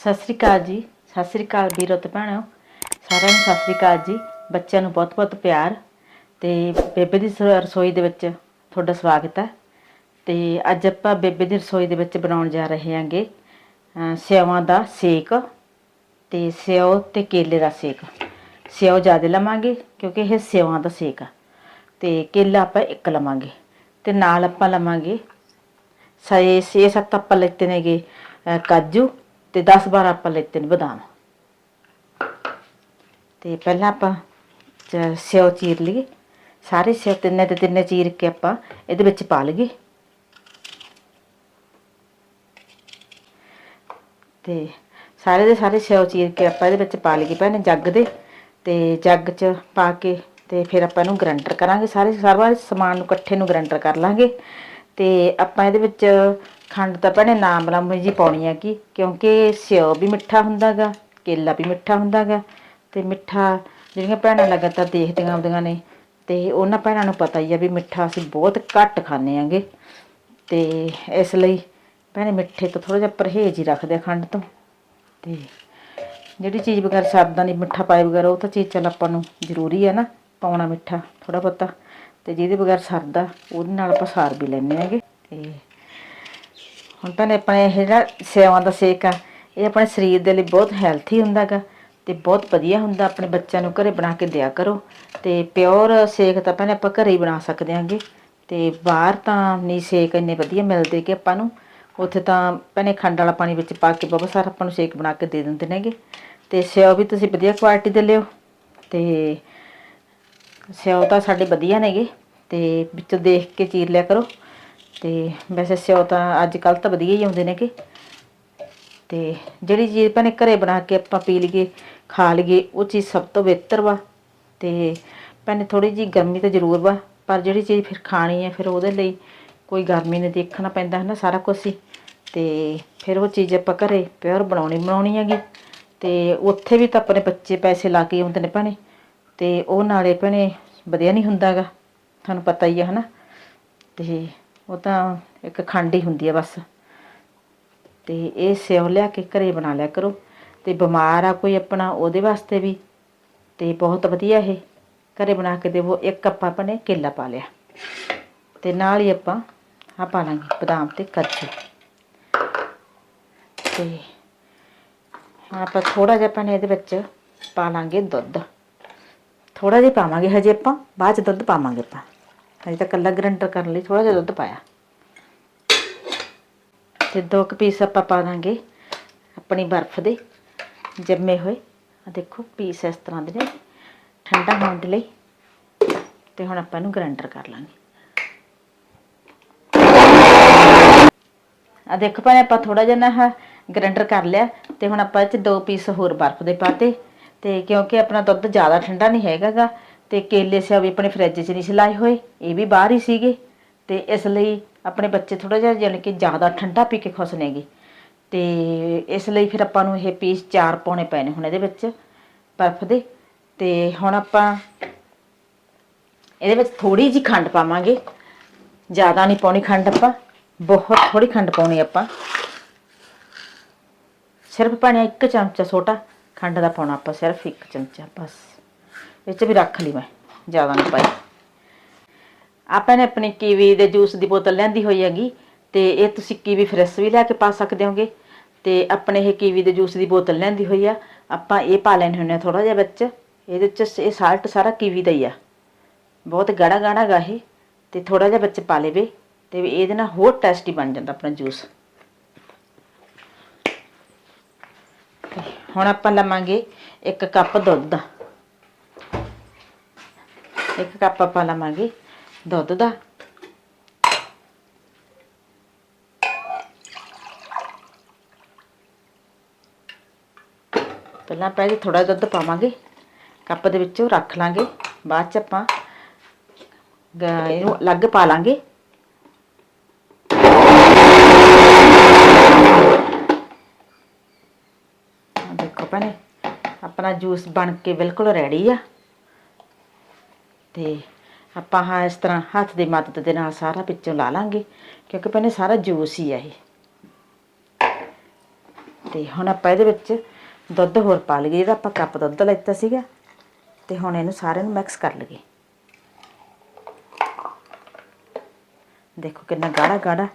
ਸਤਿ ਸ੍ਰੀ ਅਕਾਲ ਜੀ, ਸਤਿ ਸ੍ਰੀ ਅਕਾਲ ਵੀਰੋ ਤੇ ਭੈਣੋ। ਸਾਰਿਆਂ ਨੂੰ ਸਤਿ ਸ੍ਰੀ ਅਕਾਲ ਜੀ। ਬੱਚਿਆਂ ਨੂੰ ਬਹੁਤ-ਬਹੁਤ ਪਿਆਰ ਤੇ ਬੇਬੇ ਦੀ ਸ- ਰਸੋਈ ਦੇ ਵਿੱਚ ਤੁਹਾਡਾ ਸਵਾਗਤ ਹੈ। ਤੇ ਅੱਜ ਆਪਾਂ ਬੇਬੇ ਦੀ ਰਸੋਈ ਦੇ ਵਿੱਚ ਬਣਾਉਣ ਜਾ ਰਹੇ ਹਾਂਗੇ, ਅਹ ਦਾ ਸੇਕ ਤੇ ਸਿਓ ਤੇ ਕੇਲੇ ਦਾ ਸੇਕ। ਸਿਓ ਜ਼ਿਆਦਾ ਲਵਾਂਗੇ ਕਿਉਂਕਿ ਇਹ ਸੇਵਾਂ ਦਾ ਸੇਕ ਆ। ਤੇ ਕੇਲਾ ਆਪਾਂ ਇੱਕ ਲਵਾਂਗੇ ਤੇ ਨਾਲ ਆਪਾਂ ਲਵਾਂਗੇ, ਸੇ ਛੇ ਸੱਤ ਆਪਾਂ ਲੈਤੇ ਨੇਗੇ ਕਾਜੂ ਤੇ 10 12 ਆਪਾਂ ਲੈਤੇ ਨੇ ਬਦਾਮ ਤੇ ਪਹਿਲਾਂ ਆਪਾਂ ਚ- ਸਿਓ ਚੀਰ ਲਈਏ। ਸਾਰੇ ਸਿਓ ਤਿੰਨੇ ਤੇ ਤਿੰਨੇ ਚੀਰ ਕੇ ਆਪਾਂ ਇਹਦੇ ਵਿੱਚ ਪਾ ਲਈਏ। ਤੇ ਸਾਰੇ ਦੇ ਸਾਰੇ ਸਿਓ ਚੀਰ ਕੇ ਆਪਾਂ ਇਹਦੇ ਵਿੱਚ ਪਾ ਲਈਏ ਭੈਣੇ ਜੱਗ ਦੇ। ਤੇ ਜੱਗ 'ਚ ਪਾ ਕੇ ਤੇ ਫਿਰ ਆਪਾਂ ਇਹਨੂੰ ਗ੍ਰਾਈਂਡਰ ਕਰਾਂਗੇ। ਸਾਰੇ ਸਾਰਾ ਸਮਾਨ ਨੂੰ ਇਕੱਠੇ ਨੂੰ ਗ੍ਰਾਈਂਡਰ ਕਰ ਲਾਂਗੇ। ਤੇ ਆਪਾਂ ਇਹਦੇ ਵਿੱਚ ਖੰਡ ਤਾਂ ਭੈਣੇ ਨਾਮ ਬਲਾਮੀ ਜੀ ਪਾਉਣੀ ਆ ਕਿ, ਕਿਉਂਕਿ ਸਿਓ ਵੀ ਮਿੱਠਾ ਹੁੰਦਾਗਾ, ਕੇਲਾ ਵੀ ਮਿੱਠਾ ਹੁੰਦਾਗਾ, ਤੇ ਮਿੱਠਾ ਜਿਹੜੀਆਂ ਭੈਣਾਂ ਲਗਾਤਾਰ ਦੇਖਦੀਆਂ ਆਉਂਦੀਆਂ ਨੇ, ਤੇ ਉਹਨਾਂ ਭੈਣਾਂ ਨੂੰ ਪਤਾ ਹੀ ਆ ਵੀ ਮਿੱਠਾ ਅਸੀਂ ਬਹੁਤ ਘੱਟ ਖਾਂਦੇ ਆਂਗੇ। ਤੇ ਇਸ ਲਈ ਭੈਣੇ ਮਿੱਠੇ ਤੋਂ ਥੋੜਾ ਜਿਹਾ ਪਰਹੇਜ਼ ਹੀ ਰੱਖਦੇ ਆ ਖੰਡ ਤੋਂ। ਤੇ ਜਿਹੜੀ ਚੀਜ਼ ਬਗੈਰ ਸਾਦਾ ਨਹੀਂ ਮਿੱਠਾ ਪਾਏ ਬਗੈਰ, ਉਹ ਤਾਂ ਚੀਜ਼ ਚੱਲ ਆਪਾਂ ਨੂੰ ਜ਼ਰੂਰੀ ਹੈ ਨਾ, ਪਾਉਣਾ ਮਿੱਠਾ ਥੋੜਾ ਬਹੁਤਾ। ਤੇ ਜਿਹਦੇ ਬਗੈਰ ਸਰਦਾ, ਉਹਦੇ ਨਾਲ ਆਪਾਂ ਸਾਰ ਵੀ ਲੈਂਦੇ ਹੈਗੇ। ਤੇ ਹੁਣ ਤਾਂ ਆਪਣੇ ਇਹ ਜਿਹੜਾ ਸੇਵਾਂ ਦਾ ਸੇਕ ਆ, ਇਹ ਆਪਣੇ ਸਰੀਰ ਦੇ ਲਈ ਬਹੁਤ ਹੈਲਥੀ ਹੁੰਦਾਗਾ ਤੇ ਬਹੁਤ ਵਧੀਆ ਹੁੰਦਾ, ਆਪਣੇ ਬੱਚਿਆਂ ਨੂੰ ਘਰੇ ਬਣਾ ਕੇ ਦਿਆ ਕਰੋ। ਤੇ ਪਿਓਰ ਸੇਕ ਤਾਂ ਭੈਣੇ ਆਪਾਂ ਘਰੇ ਹੀ ਬਣਾ ਸਕਦੇ ਹਾਂਗੇ। ਤੇ ਬਾਹਰ ਤਾਂ ਨਹੀਂ ਸੇਕ ਇੰਨੇ ਵਧੀਆ ਮਿਲਦੇ ਕਿ ਆਪਾਂ ਨੂੰ। ਉੱਥੇ ਤਾਂ ਭੈਣੇ ਖੰਡ ਵਾਲਾ ਪਾਣੀ ਵਿੱਚ ਪਾ ਕੇ ਬਹੁਤ ਸਾਰਾ ਆਪਾਂ ਨੂੰ ਸ਼ੇਕ ਬਣਾ ਕੇ ਦੇ ਦਿੰਦੇ ਨੇਗੇ। ਤੇ ਸਿਓ ਵੀ ਤੁਸੀਂ ਵਧੀਆ ਕੁਆਲਿਟੀ ਦੇ ਲਿਓ। ਤੇ ਸਿਓ ਤਾਂ ਸਾਡੇ ਵਧੀਆ ਨੇਗੇ ਤੇ ਵਿੱਚੋਂ ਦੇਖ ਕੇ ਚੀਰ ਲਿਆ ਕਰੋ ਤੇ ਵੈਸੇ ਸਿਓ ਤਾਂ ਅੱਜ ਕੱਲ ਤਾਂ ਵਧੀਆ ਹੀ ਆਉਂਦੇ ਨੇਗੇ ਤੇ ਜਿਹੜੀ ਚੀਜ਼ ਭੈਣੇ ਘਰੇ ਬਣਾ ਕੇ ਆਪਾਂ ਪੀ ਲਈਏ, ਖਾ ਲਈਏ, ਉਹ ਚੀਜ਼ ਸਭ ਤੋਂ ਬਿਹਤਰ ਵਾ ਤੇ ਭੈਣੇ ਥੋੜੀ ਜੀ ਗਰਮੀ ਤਾਂ ਜ਼ਰੂਰ ਵਾ, ਪਰ ਜਿਹੜੀ ਚੀਜ਼ ਫਿਰ ਖਾਣੀ ਹੈ ਫਿਰ ਉਹਦੇ ਲਈ ਕੋਈ ਗਰਮੀ ਨੇ ਦੇਖਣਾ ਪੈਂਦਾ ਹੈ ਨਾ ਸਾਰਾ ਕੁਝ ਹੀ ਤੇ ਫਿਰ ਉਹ ਚੀਜ਼ ਆਪਾਂ ਘਰੇ ਪਿਓਰ ਬਣਾਉਣੀ ਬਣਾਉਣੀ ਹੈਗੀ ਤੇ ਉੱਥੇ ਵੀ ਤਾਂ ਆਪਣੇ ਬੱਚੇ ਪੈਸੇ ਲਾ ਕੇ ਆਉਂਦੇ ਨੇ ਭੈਣੇ। ਤੇ ਉਹ ਨਾਲੇ ਭੈਣੇ ਵਧੀਆ ਨਹੀਂ ਹੁੰਦਾਗਾ, ਤੁਹਾਨੂੰ ਪਤਾ ਹੀ ਹੈ ਹਨਾ। ਤੇ ਉਹ ਤਾਂ ਇੱਕ ਖੰਡ ਹੀ ਹੁੰਦੀ ਆ ਬਸ। ਤੇ ਇਹ ਸਿਓ ਲਿਆ ਕੇ ਘਰੇ ਬਣਾ ਲਿਆ ਕਰੋ। ਤੇ ਬਿਮਾਰ ਆ ਕੋਈ ਆਪਣਾ ਉਹਦੇ ਵਾਸਤੇ ਵੀ। ਤੇ ਬਹੁਤ ਵਧੀਆ ਇਹ। ਘਰੇ ਬਣਾ ਕੇ ਦੇਵੋ, ਇੱਕ ਆਪਾਂ ਨੇ ਕੇਲਾ ਪਾ ਲਿਆ। ਤੇ ਨਾਲ ਹੀ ਆਪਾਂ ਆ ਪਾ ਲਾਂਗੇ ਬਦਾਮ ਤੇ ਕਾਜੂ ਤੇ ਆਪਾਂ ਥੋੜਾ ਜਿਹਾ ਆਪਾਂ ਇਹਦੇ ਵਿੱਚ ਪਾ ਲਾਂਗੇ ਦੁੱਧ। ਥੋੜਾ ਜਿਹਾ ਪਾਵਾਂਗੇ ਹਜੇ ਆਪਾਂ, ਬਾਅਦ ਚ ਦੁੱਧ ਪਾਵਾਂਗੇ ਆਪਾਂ। ਹਜੇ ਤਾਂ ਕੱਲਾ ਗ੍ਰਾਈਂਡਰ ਕਰਨ ਲਈ ਥੋੜਾ ਜਿਹਾ ਦੁੱਧ ਪਾਇਆ। ਤੇ ਦੋ ਕੁ ਪੀਸ ਆਪਾਂ ਪਾ ਦਾਂਗੇ ਆਪਣੀ ਬਰਫ਼ ਦੇ, ਜੰਮੇ ਹੋਏ। ਆ ਦੇਖੋ ਪੀਸ ਇਸ ਤਰ੍ਹਾਂ ਦੇ ਨੇ, ਠੰਡਾ ਹੋਣ ਦੇ ਲਈ। ਤੇ ਹੁਣ ਆਪਾਂ ਇਹਨੂੰ ਗ੍ਰਾਈਂਡਰ ਕਰ ਲਾਂਗੇ। ਆ ਦੇਖੋ ਭਾਵੇਂ ਆਪਾਂ ਥੋੜਾ ਜਿਹਾ ਨਾ ਗ੍ਰਾਈਂਡਰ ਕਰ ਲਿਆ, ਤੇ ਹੁਣ ਆਪਾਂ ਇਹ ਚ ਦੋ ਪੀਸ ਹੋਰ ਬਰਫ਼ ਦੇ ਪਾਤੇ ਤੇ ਕਿਉਂਕਿ ਆਪਣਾ ਦੁੱਧ ਜ਼ਿਆਦਾ ਠੰਡਾ ਨਹੀਂ ਹੈਗਾਗਾ, ਤੇ ਕੇਲੇ ਸਿਆ ਵੀ ਆਪਣੇ ਫਰਿੱਜ 'ਚ ਨਹੀਂ ਸੀ ਲਾਏ ਹੋਏ, ਇਹ ਵੀ ਬਾਹਰ ਹੀ ਸੀਗੇ। ਤੇ ਇਸ ਲਈ ਆਪਣੇ ਬੱਚੇ ਥੋੜਾ ਜਿਹਾ ਜਾਣੀ ਕਿ ਜ਼ਿਆਦਾ ਠੰਡਾ ਪੀ ਕੇ ਖੁਸ਼ ਨੇਗੇ। ਤੇ ਇਸ ਲਈ ਫਿਰ ਆਪਾਂ ਨੂੰ ਇਹ ਪੀਸ ਚਾਰ ਪਾਉਣੇ ਪੈਣੇ ਹੁਣ ਇਹਦੇ ਵਿੱਚ, ਬਰਫ਼ ਦੇ। ਤੇ ਹੁਣ ਆਪਾਂ ਇਹਦੇ ਵਿੱਚ ਥੋੜੀ ਜੀ ਖੰਡ ਪਾਵਾਂਗੇ। ਜ਼ਿਆਦਾ ਨਹੀਂ ਪਾਉਣੀ ਖੰਡ ਆਪਾਂ, ਬਹੁਤ ਥੋੜੀ ਖੰਡ ਪਾਉਣੀ ਆਪਾਂ। ਸਿਰਫ ਪਾਣੀ ਇੱਕ ਚਮਚਾ ਛੋਟਾ ਖੰਡ ਦਾ ਪਾਉਣਾ ਆਪਾਂ ਸਿਰਫ ਇੱਕ ਚਮਚਾ, ਬਸ। ਇਹ 'ਚ ਵੀ ਰੱਖ ਲਈ ਮੈਂ, ਜ਼ਿਆਦਾ ਨਹੀਂ ਪਾਈ। ਆਪਾਂ ਨੇ ਆਪਣੀ ਕੀਵੀ ਦੇ ਜੂਸ ਦੀ ਬੋਤਲ ਲੈਂਦੀ ਹੋਈ ਹੈਗੀ, ਤੇ ਇਹ ਤੁਸੀਂ ਕੀਵੀ ਫਰੈਸ਼ ਵੀ ਲੈ ਕੇ ਪਾ ਸਕਦੇ ਹੋਗੇ। ਤੇ ਆਪਣੇ ਇਹ ਕੀਵੀ ਦੇ ਜੂਸ ਦੀ ਬੋਤਲ ਲੈਂਦੀ ਹੋਈ ਆ, ਆਪਾਂ ਇਹ ਪਾ ਲੈਣੇ ਹੁੰਦੇ ਆ ਥੋੜਾ ਜਿਹਾ ਵਿੱਚ। ਇਹਦੇ ਚ ਇਹ ਸਾਲਟ ਸਾਰਾ ਕੀਵੀ ਦਾ ਹੀ ਆ। ਬਹੁਤ ਗਾੜਾ ਗਾੜਾ ਗਾ ਇਹ, ਤੇ ਥੋੜਾ ਜਿਹਾ ਵਿੱਚ ਪਾ ਲਵੇ, ਤੇ ਇਹਦੇ ਨਾਲ ਹੋਰ ਟੇਸਟੀ ਬਣ ਜਾਂਦਾ ਆਪਣਾ ਜੂਸ। ਹੁਣ ਆਪਾਂ ਲਵਾਂਗੇ ਇੱਕ ਕੱਪ ਦੁੱਧ। ਦਾ ਇੱਕ ਕੱਪ ਆਪਾਂ ਲਵਾਂਗੇ ਦੁੱਧ ਦਾ। ਪਹਿਲਾਂ ਆਪਾਂ ਇਹ ਥੋੜਾ ਦੁੱਧ ਪਾਵਾਂਗੇ। ਕੱਪ ਦੇ ਵਿੱਚੋਂ ਰੱਖ ਲਾਂਗੇ। ਬਾਅਦ ਚ ਆਪਾਂ ਇਹਨੂੰ ਅਲੱਗ ਪਾ ਲਾਂਗੇ ਆਹ ਦੇਖੋ ਭੈਣੇ ਆਪਣਾ ਜੂਸ ਬਣ ਕੇ ਬਿਲਕੁਲ ਰੈਡੀ ਆ। ਤੇ ਆਪਾਂ ਹਾਂ ਇਸ ਤਰ੍ਹਾਂ ਹੱਥ ਦੀ ਮਦਦ ਦੇ ਨਾਲ ਸਾਰਾ ਵਿੱਚੋਂ ਲਾ ਲਾਂਗੇ, ਕਿਉਂਕਿ ਭੈਣੇ ਸਾਰਾ ਜੂਸ ਹੀ ਆ ਇਹ। ਤੇ ਹੁਣ ਆਪਾਂ ਇਹਦੇ ਵਿੱਚ ਦੁੱਧ ਹੋਰ ਪਾ ਲਈਏ ਜਿਹੜਾ ਆਪਾਂ ਕੱਪ ਦੁੱਧ ਲੈਤਾ ਸੀਗਾ, ਤੇ ਹੁਣ ਇਹਨੂੰ ਸਾਰਿਆਂ ਨੂੰ ਮਿਕਸ ਕਰ ਲਈਏ। ਦੇਖੋ ਕਿੰਨਾ ਗਾੜਾ ਗਾੜਾ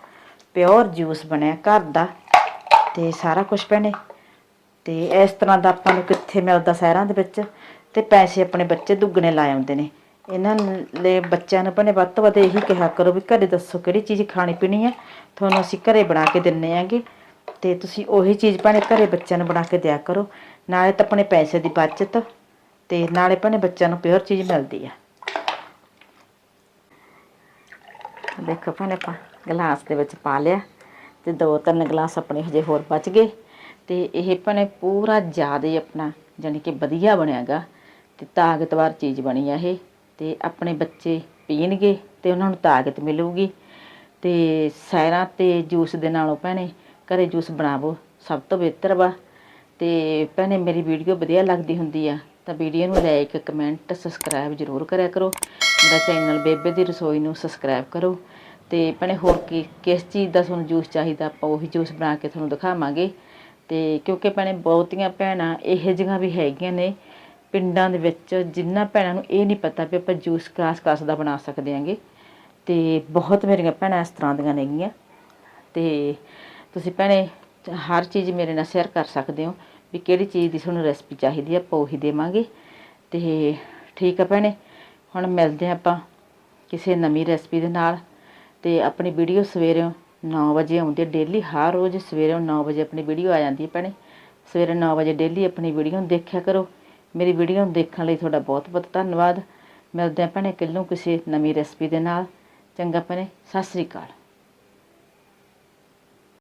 ਪਿਓਰ ਜੂਸ ਬਣਿਆ ਘਰ ਦਾ, ਤੇ ਸਾਰਾ ਕੁਝ ਭੈਣੇ। ਤੇ ਇਸ ਤਰ੍ਹਾਂ ਦਾ ਆਪਾਂ ਨੂੰ ਕਿੱਥੇ ਮਿਲਦਾ ਸ਼ਹਿਰਾਂ ਦੇ ਵਿੱਚ? ਤੇ ਪੈਸੇ ਆਪਣੇ ਬੱਚੇ ਦੁੱਗਣੇ ਲਾ ਆਉਂਦੇ ਨੇ। ਇਹਨਾਂ ਲਈ ਬੱਚਿਆਂ ਨੂੰ ਭੈਣੇ ਵੱਧ ਤੋਂ ਵੱਧ ਇਹੀ ਕਿਹਾ ਕਰੋ ਵੀ ਘਰੇ ਦੱਸੋ ਕਿਹੜੀ ਚੀਜ਼ ਖਾਣੀ ਪੀਣੀ ਹੈ। ਤੁਹਾਨੂੰ ਅਸੀਂ ਘਰੇ ਬਣਾ ਕੇ ਦਿੰਨੇ ਆਂਗੇ। ਤੇ ਤੁਸੀਂ ਉਹੀ ਚੀਜ਼ ਭੈਣੇ ਘਰੇ ਬੱਚਿਆਂ ਨੂੰ ਬਣਾ ਕੇ ਦਿਆ ਕਰੋ। ਨਾਲੇ ਤਾਂ ਆਪਣੇ ਪੈਸੇ ਦੀ ਬਚਤ ਤੇ ਨਾਲੇ ਭੈਣੇ ਬੱਚਿਆਂ ਨੂੰ ਪਿਓਰ ਚੀਜ਼ ਮਿਲਦੀ ਆ। ਦੇਖੋ ਭੈਣੇ ਆਪਾਂ ਗਲਾਸ ਦੇ ਵਿੱਚ ਪਾ ਲਿਆ ਤੇ ਦੋ ਤਿੰਨ ਗਲਾਸ ਆਪਣੇ ਹਜੇ ਹੋਰ ਬਚ ਗਏ। ਤੇ ਇਹ ਭੈਣੇ ਪੂਰਾ ਜ਼ਿਆਦਾ ਆਪਣਾ ਜਾਣੀ ਕਿ ਵਧੀਆ ਬਣਿਆਗਾ ਤੇ ਤਾਕਤਵਰ ਚੀਜ਼ ਬਣੀ ਆ ਇਹ ਤੇ ਆਪਣੇ ਬੱਚੇ ਪੀਣਗੇ ਤੇ ਉਹਨਾਂ ਨੂੰ ਤਾਕਤ ਮਿਲੂਗੀ ਤੇ ਸੈਰਾਂ ਤੇ ਜੂਸ ਦੇ ਨਾਲੋਂ ਭੈਣੇ ਘਰੇ ਜੂਸ ਬਣਾਵੋ, ਸਭ ਤੋਂ ਬਿਹਤਰ ਵਾ। ਤੇ ਭੈਣੇ ਮੇਰੀ ਵੀਡੀਓ ਵਧੀਆ ਲੱਗਦੀ ਹੁੰਦੀ ਆ ਤਾਂ ਵੀਡੀਓ ਨੂੰ ਲਾਈਕ, ਕਮੈਂਟ, ਸਬਸਕ੍ਰਾਈਬ ਜ਼ਰੂਰ ਕਰਿਆ ਕਰੋ। ਮੇਰਾ ਚੈਨਲ ਬੇਬੇ ਦੀ ਰਸੋਈ ਨੂੰ ਸਬਸਕ੍ਰਾਈਬ ਕਰੋ। ਤੇ ਭੈਣੇ ਹੋਰ ਕੀ, ਕਿਸ ਚੀਜ਼ ਦਾ ਤੁਹਾਨੂੰ ਜੂਸ ਚਾਹੀਦਾ ਆਪਾਂ ਉਹੀ ਜੂਸ ਬਣਾ ਕੇ ਤੁਹਾਨੂੰ ਦਿਖਾਵਾਂਗੇ। ਅਤੇ ਕਿਉਂਕਿ ਭੈਣੇ ਬਹੁਤੀਆਂ ਭੈਣਾਂ ਇਹੋ ਜਿਹੀਆਂ ਵੀ ਹੈਗੀਆਂ ਨੇ ਪਿੰਡਾਂ ਦੇ ਵਿੱਚ ਜਿਨ੍ਹਾਂ ਭੈਣਾਂ ਨੂੰ ਇਹ ਨਹੀਂ ਪਤਾ ਵੀ ਆਪਾਂ ਜੂਸ ਕਲਾਸ ਕਾਸ ਦਾ ਬਣਾ ਸਕਦੇ ਆਂਗੇ। ਅਤੇ ਬਹੁਤ ਮੇਰੀਆਂ ਭੈਣਾਂ ਇਸ ਤਰ੍ਹਾਂ ਦੀਆਂ ਨੇਗੀਆਂ। ਅਤੇ ਤੁਸੀਂ ਭੈਣੇ ਹਰ ਚੀਜ਼ ਮੇਰੇ ਨਾਲ ਸ਼ੇਅਰ ਕਰ ਸਕਦੇ ਹੋ ਵੀ ਕਿਹੜੀ ਚੀਜ਼ ਦੀ ਤੁਹਾਨੂੰ ਰੈਸਪੀ ਚਾਹੀਦੀ ਆ, ਆਪਾਂ ਉਹੀ ਦੇਵਾਂਗੇ। ਤੇ ਠੀਕ ਆ ਭੈਣੇ, ਹੁਣ ਮਿਲਦੇ ਹਾਂ ਆਪਾਂ ਕਿਸੇ ਨਵੀਂ ਰੈਸਪੀ ਦੇ ਨਾਲ। ਤੇ ਆਪਣੀ ਵੀਡੀਓ ਸਵੇਰੇ 9 ਵਜੇ ਆਉਂਦੀ ਹੈ ਡੇਲੀ ਹਰ ਰੋਜ਼ ਸਵੇਰੇ 9 ਵਜੇ ਆਪਣੀ ਵੀਡੀਓ ਆ ਜਾਂਦੀ ਹੈ ਭੈਣੇ। ਸਵੇਰੇ 9 ਵਜੇ ਡੇਲੀ ਆਪਣੀ ਵੀਡੀਓ ਨੂੰ ਦੇਖਿਆ ਕਰੋ। ਮੇਰੀ ਵੀਡੀਓ ਨੂੰ ਦੇਖਣ ਲਈ ਤੁਹਾਡਾ ਬਹੁਤ ਬਹੁਤ ਧੰਨਵਾਦ। ਮਿਲਦੇ ਹਾਂ ਭੈਣੇ ਕੱਲੋਂ ਕਿਸੇ ਨਵੀਂ ਰੈਸਪੀ ਦੇ ਨਾਲ। ਚੰਗਾ ਭੈਣੇ, ਸਤਿ ਸ੍ਰੀ ਅਕਾਲ।